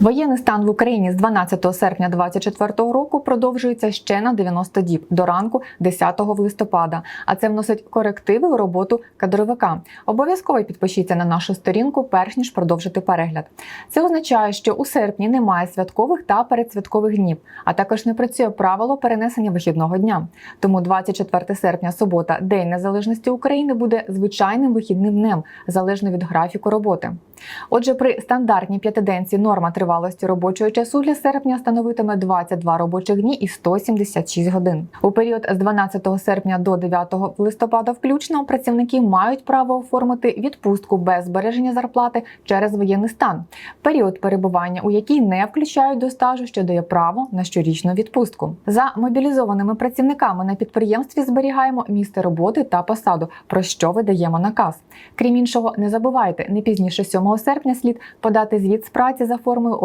Воєнний стан в Україні з 12 серпня 2024 року продовжується ще на 90 діб до ранку 10 листопада. А це вносить корективи у роботу кадровика. Обов'язково підпишіться на нашу сторінку, перш ніж продовжити перегляд. Це означає, що у серпні немає святкових та передсвяткових днів, а також не працює правило перенесення вихідного дня. Тому 24 серпня, субота, День Незалежності України, буде звичайним вихідним днем, залежно від графіку роботи. Отже, при стандартній п'ятиденці норма тривалості робочого часу для серпня становитиме 22 робочих дні і 176 годин. У період з 12 серпня до 9 листопада включно працівники мають право оформити відпустку без збереження зарплати через воєнний стан, період перебування у якій не включають до стажу, що дає право на щорічну відпустку. За мобілізованими працівниками на підприємстві зберігаємо місце роботи та посаду, про що видаємо наказ. Крім іншого, не забувайте, не пізніше 7 серпня слід подати звіт з праці за формою